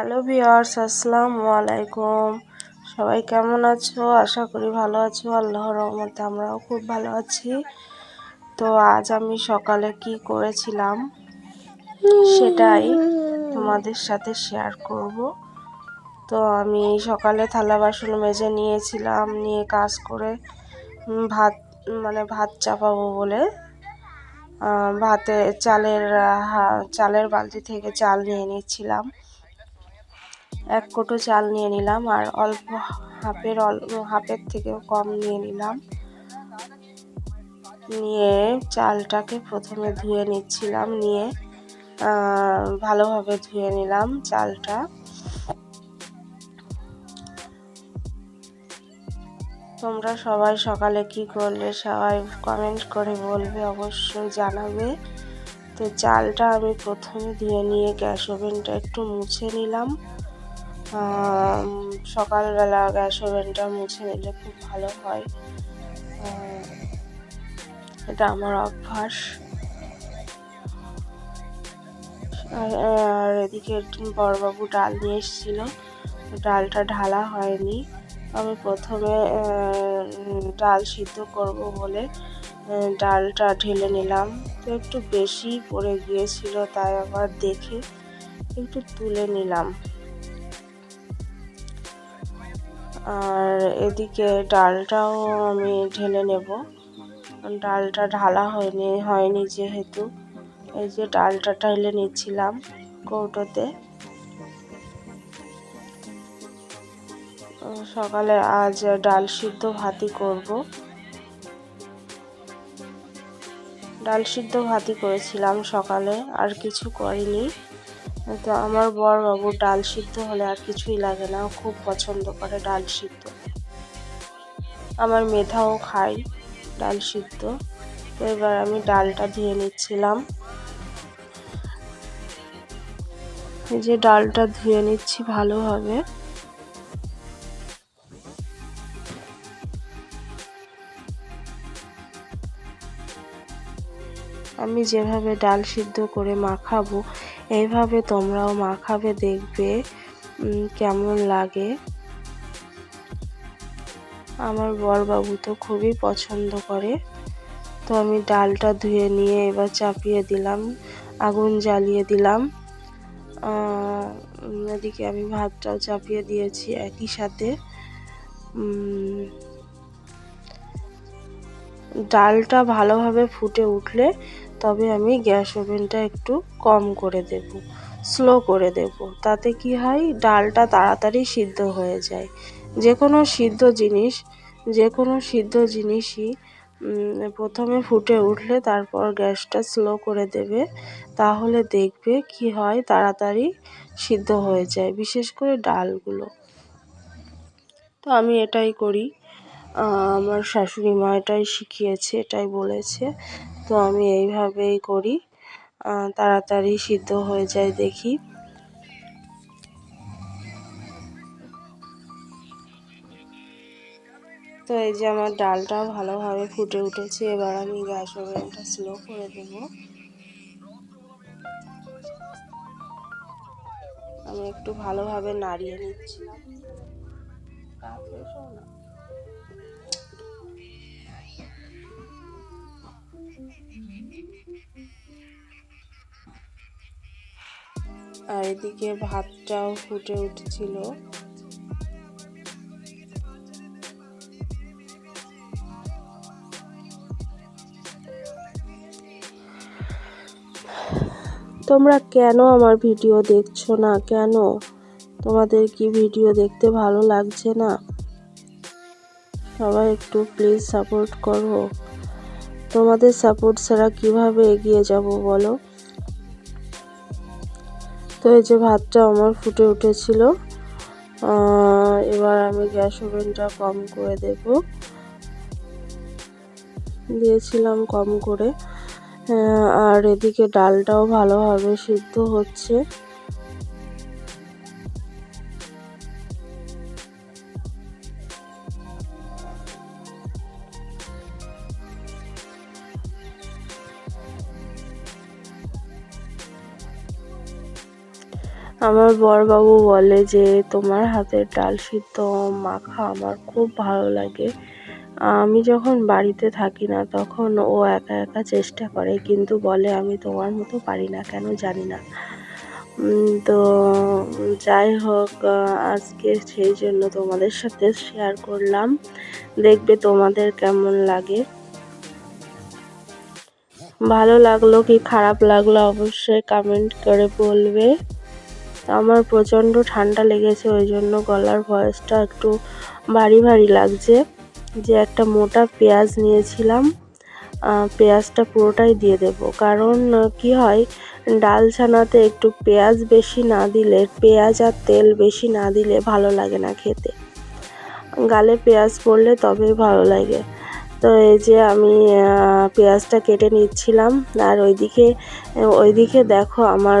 Hello viewers আসসালামু আলাইকুম। সবাই কেমন আছো? আশা করি ভালো আছো। আল্লাহর রহমতে আমরাও খুব ভালো আছি। তো আজ আমি সকালে কি করেছিলাম সেটাই তোমাদের সাথে শেয়ার করব। তো আমি সকালে থালা বাসন মেজে নিয়েছিলাম, নিয়ে কাজ করে ভাত মানে ভাত চাপাবো বলে ভাতে চালের চালের বালতি থেকে চাল নিয়ে নিচ্ছিলাম। এক কোটো চাল নিয়ে নিলাম আর অল্প হাফের অল্প হাফের থেকেও কম নিয়ে নিলাম। নিয়ে চালটাকে প্রথমে ধুয়ে নিচ্ছিলাম, নিয়ে ভালোভাবে ধুয়ে নিলাম চালটা। তোমরা সবাই সকালে কি করলে সবাই কমেন্ট করে বলবে, অবশ্যই জানাবে। তো চালটা আমি প্রথমে ধুয়ে নিয়ে গ্যাস ওভেনটা একটু মুছে নিলাম। সকালবেলা গ্যাস ওভেনটা মুছে নিলে খুব ভালো হয়। এটা আমার অভ্যাস। আর এদিকে বড়বাবু ডাল নিয়ে এসেছিল। ডালটা ঢালা হয়নি। আমি প্রথমে ডাল সিদ্ধ করব বলে ডালটা ঢেলে নিলাম। তো একটু বেশি পড়ে গিয়েছিল তাই আবার দেখে একটু তুলে নিলাম। আর এদিকে ডালটাও আমি ঢেলে নেব। ডালটা ঢালা হয়নি হয়নি যেহেতু। এই যে ডালটা ঢেলে নিচ্ছিলাম কৌটোতে। সকালে আজ ডাল সিদ্ধ ভাতই করব। ডাল সিদ্ধ ভাতই করেছিলাম সকালে, আর কিছু করিনি। তো আমার বর বাবু ডাল সিদ্ধ হলে আর কিছুই লাগে না খুব পছন্দ করে ডাল সিদ্ধ। আমার মেধাও খাই ডাল সিদ্ধ। তো এবার আমি ডালটা ধুয়ে নিচ্ছিলাম। এই যে ডালটা ধুয়ে নিচ্ছি ভালোভাবে আমি যেভাবে ডাল সিদ্ধ করে মাখাবো এইভাবে তোমরাও মাখাবে দেখবে কেমন লাগে। আমার বরবাবু তো খুবই পছন্দ করে। তো আমি ডালটা ধুয়ে নিয়ে এবার চাপিয়ে দিলাম, আগুন জ্বালিয়ে দিলাম। এদিকে আমি ভাতটাও চাপিয়ে দিয়েছি একই সাথে। ডালটা ভালোভাবে ফুটে উঠলে তবে আমি গ্যাস ওভেনটা একটু কম করে দেব, স্লো করে দেব। তাতে কি হয়, ডালটা তাড়াতাড়ি সিদ্ধ হয়ে যায়। যে কোনো সিদ্ধ জিনিস যে কোনো সিদ্ধ জিনিসই প্রথমে ফুটে উঠলে তারপর গ্যাসটা স্লো করে দেবে, তাহলে দেখবে কি হয়, তাড়াতাড়ি সিদ্ধ হয়ে যায়, বিশেষ করে ডালগুলো। তো আমি এটাই করি। আমার শাশুড়ি মা এটাই শিখিয়েছে, এটাই বলেছে। তো আমি এইভাবেই করি। তাড়াতাড়ি সিদ্ধ হয়ে যায় দেখি। তো এই যে আমার ডালটাও ভালোভাবে ফুটে উঠেছে, এবার আমি গ্যাস ওভেনটা স্লো করে দেব। আমি একটু ভালোভাবে নাড়িয়ে নিচ্ছিলাম আর এদিকে ভাতটাও ফুটে উঠছিল। তোমরা কেন আমার ভিডিও দেখছ না? কেন? তোমাদের কি ভিডিও দেখতে ভালো লাগছে না? সবাই একটু প্লিজ সাপোর্ট করো। তোমাদের সাপোর্ট ছাড়া কীভাবে এগিয়ে যাব বলো? তো এই যে ভাতটা আমার ফুটে উঠেছিল এবার আমি গ্যাস ওভেনটা কম করে দেব। দিয়েছিলাম কম করে আর এদিকে ডালটাও ভালোভাবে সিদ্ধ হচ্ছে। আমার বরবাবু বলে যে, তোমার হাতের ডাল সিদ্ধ মাখা আমার খুব ভালো লাগে। আমি যখন বাড়িতে থাকি না, তখন ও একা একা চেষ্টা করে, কিন্তু বলে, আমি তোমার মতো পারি না কেন জানি না। তো যাই হোক, আজকে সেই জন্য তোমাদের সাথে শেয়ার করলাম। দেখবে তোমাদের কেমন লাগে। ভালো লাগল কি খারাপ লাগল অবশ্যই কমেন্ট করে বলবে। আমার প্রচণ্ড ঠান্ডা লেগেছে, ওই জন্য গলার ভয়েসটা একটু ভারী ভারী লাগছে। যে একটা মোটা পেঁয়াজ নিয়েছিলাম পেঁয়াজটা পুরোটাই দিয়ে দেব। কারণ কি হয়, ডাল ছানাতে একটু পেঁয়াজ বেশি না দিলে, পেঁয়াজ আর তেল বেশি না দিলে ভালো লাগে না খেতে। গালে পেঁয়াজ পড়লে তবেই ভালো লাগে। তো এই যে আমি পেঁয়াজটা কেটে নিচ্ছিলাম। আর ওইদিকে ওইদিকে দেখো আমার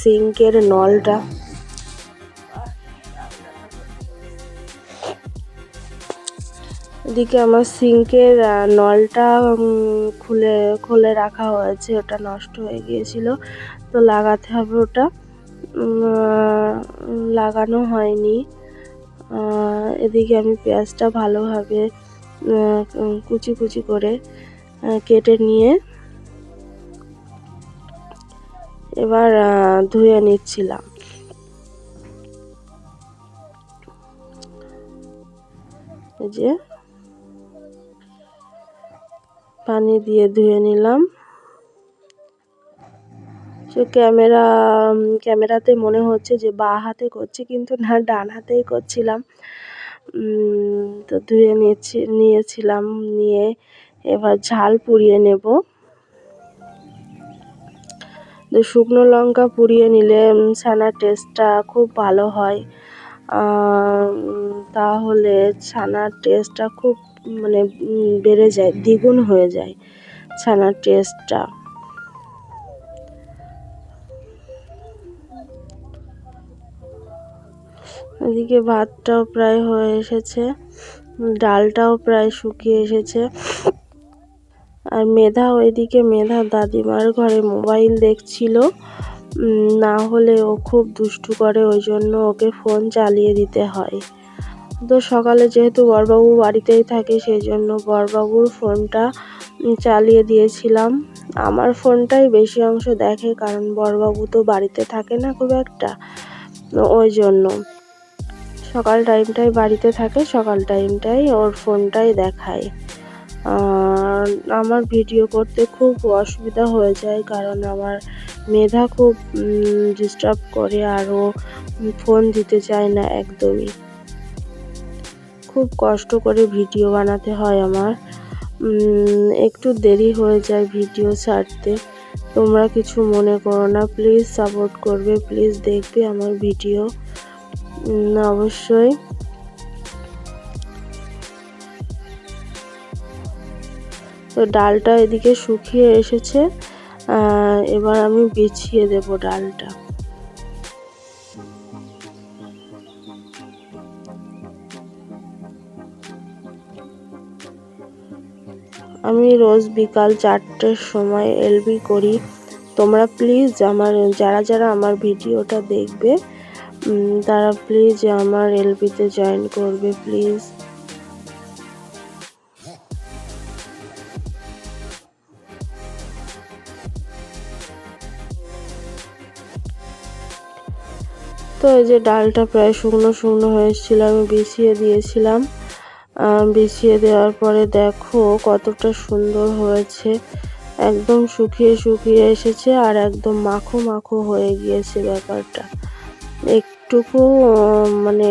সিঙ্কের নলটা। এদিকে আমার সিঙ্কের নলটা খুলে খুলে রাখা হয়েছে। ওটা নষ্ট হয়ে গিয়েছিল। তো লাগাতে হবে ওটা। লাগানো হয়নি। এদিকে আমি পেঁয়াজটা ভালোভাবে কুচি কুচি করে কেটে নিয়ে এবার ধুয়ে নিচ্ছিলাম। যে পানি দিয়ে ধুয়ে নিলাম। সে ক্যামেরা ক্যামেরাতে মনে হচ্ছে যে বা হাতে করছি, কিন্তু না, ডান হাতেই করছিলাম। তো ধুয়ে নিয়েছি, নিয়েছিলাম, নিয়ে এবার ঝাল পুড়িয়ে নেব। তো শুকনো লঙ্কা পুড়িয়ে নিলে ছানার টেস্টটা খুব ভালো হয়। তাহলে ছানার টেস্টটা খুব মানে বেড়ে যায়, দ্বিগুণ হয়ে যায় ছানার টেস্টটা এদিকে ভাতটাও প্রায় হয়ে এসেছে, ডালটাও প্রায় শুকিয়ে এসেছে। আর মেধা ওইদিকে মেধা দাদিমার ঘরে মোবাইল দেখছিল না হলে ও খুব দুষ্টু করে, ওই জন্য ওকে ফোন চালিয়ে দিতে হয়। তো সকালে যেহেতু বরবাবু বাড়িতেই থাকে, সেই জন্য বরবাবুর ফোনটা চালিয়ে দিয়েছিলাম। আমার ফোনটাই বেশি অংশ দেখে, কারণ বরবাবু তো বাড়িতে থাকে না খুব একটা, ওই জন্য। সকাল টাইমটাই বাড়িতে থাকে, সকাল টাইমটাই ওর ফোনটাই দেখায়। আমার ভিডিও করতে খুব অসুবিধা হয়ে যায় কারণ আমার মেধা খুব ডিস্টার্ব করে আর ও ফোন দিতে চায় না একদমই। খুব কষ্ট করে ভিডিও বানাতে হয় আমার। একটু দেরি হয়ে যায় ভিডিও ছাড়তে। তোমরা কিছু মনে করো না প্লিজ সাপোর্ট করবে প্লিজ দেখবে আমার ভিডিও অবশ্যই। তো ডালটা এদিকে শুকিয়ে এসেছে। এবার আমি বিছিয়ে দেব ডালটা। আমি রোজ বিকাল চারটের সময় এলবি করি। তোমরা প্লিজ আমার, যারা যারা আমার ভিডিওটা দেখবে তারা প্লিজ আমার এলপিতে জয়েন করবে প্লিজ তো এই যে ডালটা প্রায় শুকনো শুকনো হয়েছিল আমি বিছিয়ে দিয়েছিলাম। বিছিয়ে দেওয়ার পরে দেখো কতটা সুন্দর হয়েছে। একদম শুকিয়ে শুকিয়ে এসেছে আর একদম মাখো মাখো হয়ে গিয়েছে ব্যাপারটা। একটুকু আহ, মানে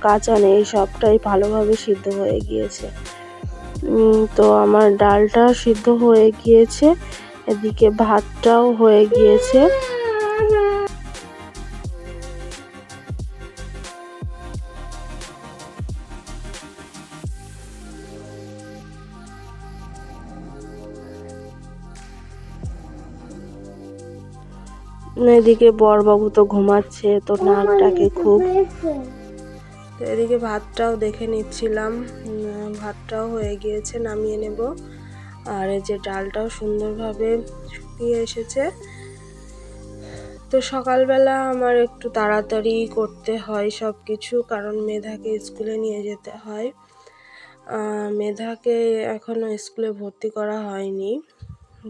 কাঁচা নেই সবটাই ভালোভাবে সিদ্ধ হয়ে গিয়েছে। তো আমার ডালটা সিদ্ধ হয়ে গিয়েছে এদিকে ভাতটাও হয়ে গিয়েছে। এদিকে বরবাবু তো ঘুমাচ্ছে, তো নাকটাকে খুব এদিকে ভাতটাও দেখে নিচ্ছিলাম। ভাতটাও হয়ে গিয়েছে, নামিয়ে নেব। আর এই যে ডালটাও সুন্দরভাবে শুকিয়ে এসেছে। তো সকালবেলা আমার একটু তাড়াতাড়ি করতে হয় সব কিছু কারণ মেধাকে স্কুলে নিয়ে যেতে হয়। মেধাকে এখনও স্কুলে ভর্তি করা হয়নি।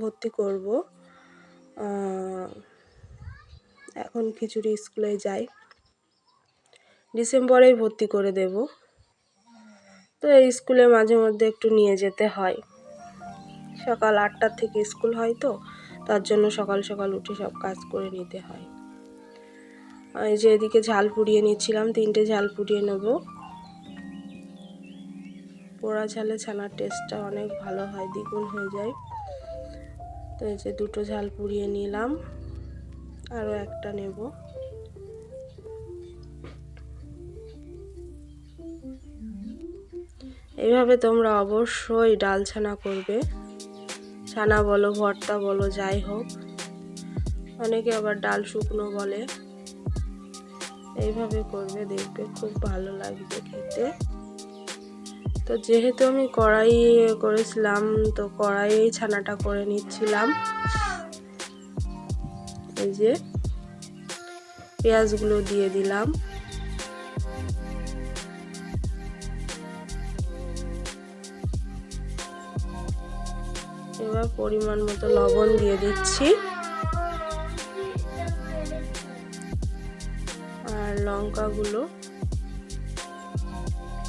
ভর্তি করব। এখন খিচুড়ি স্কুলে যাই। ডিসেম্বরেই ভর্তি করে দেব। তো এই স্কুলে মাঝে মধ্যে একটু নিয়ে যেতে হয়। সকাল আটটার থেকে স্কুল হয় তো, তার জন্য সকাল সকাল উঠে সব কাজ করে নিতে হয়। এই যে এদিকে ঝাল পুড়িয়ে নিচ্ছিলাম, তিনটে ঝাল পুড়িয়ে নেব। পোড়া ঝালে ছানার টেস্টটা অনেক ভালো হয়, দ্বিগুণ হয়ে যায়। তো এই যে দুটো ঝাল পুড়িয়ে নিলাম। আরও একটা নেব। এইভাবে তোমরা অবশ্যই ডাল ছানা করবে। ছানা বলো, ভর্তা বলো, যাই হোক। অনেকে আবার ডাল শুকনো বলে। এইভাবে করবে, দেখবে খুব ভালো লাগবে খেতে। তো যেহেতু আমি কড়াই করেছিলাম, তো কড়াইয়ে ছানাটা করে নিচ্ছিলাম। এই যে পেঁয়াজগুলো দিয়ে দিলাম। এবার পরিমাণ মতো লবণ দিয়ে দিচ্ছি। আর লঙ্কাগুলো,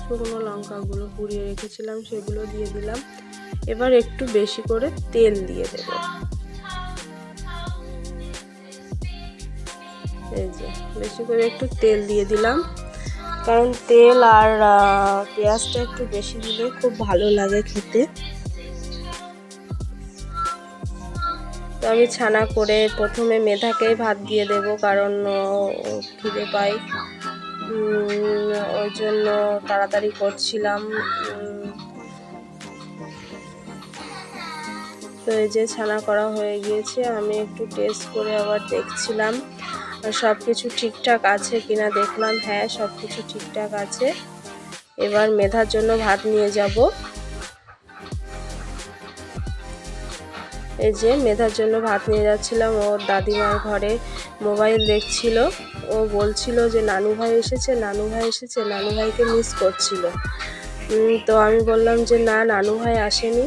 শুকনো লঙ্কাগুলো পুড়িয়ে রেখেছিলাম, সেগুলো দিয়ে দিলাম। এবার একটু বেশি করে তেল দিয়ে দেব। এই যে, বেশি করে একটু তেল দিয়ে দিলাম। কারণ তেল আর পেঁয়াজটা একটু বেশি দিলে খুব ভালো লাগে খেতে। তো আমি ছানা করে প্রথমে মেধাকেই ভাত দিয়ে দেব, কারণ খিদে পাই ওই জন্য তাড়াতাড়ি করছিলাম। তো এই যে ছানা করা হয়ে গিয়েছে, আমি একটু টেস্ট করে আবার দেখছিলাম। সব কিছু ঠিকঠাক আছে কিনা দেখলাম হ্যাঁ সব কিছু ঠিকঠাক আছে। এবার মেধার জন্য ভাত নিয়ে যাব। এই যে মেধার জন্য ভাত নিয়ে যাচ্ছিলাম, ওর দাদিমার ঘরে মোবাইল দেখছিল। ও বলছিল যে, নানু ভাই এসেছে, নানু ভাই এসেছে, নানু ভাইকে মিস করছিল। তো আমি বললাম যে, না, নানু ভাই আসেনি।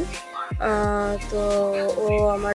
তো ও আমার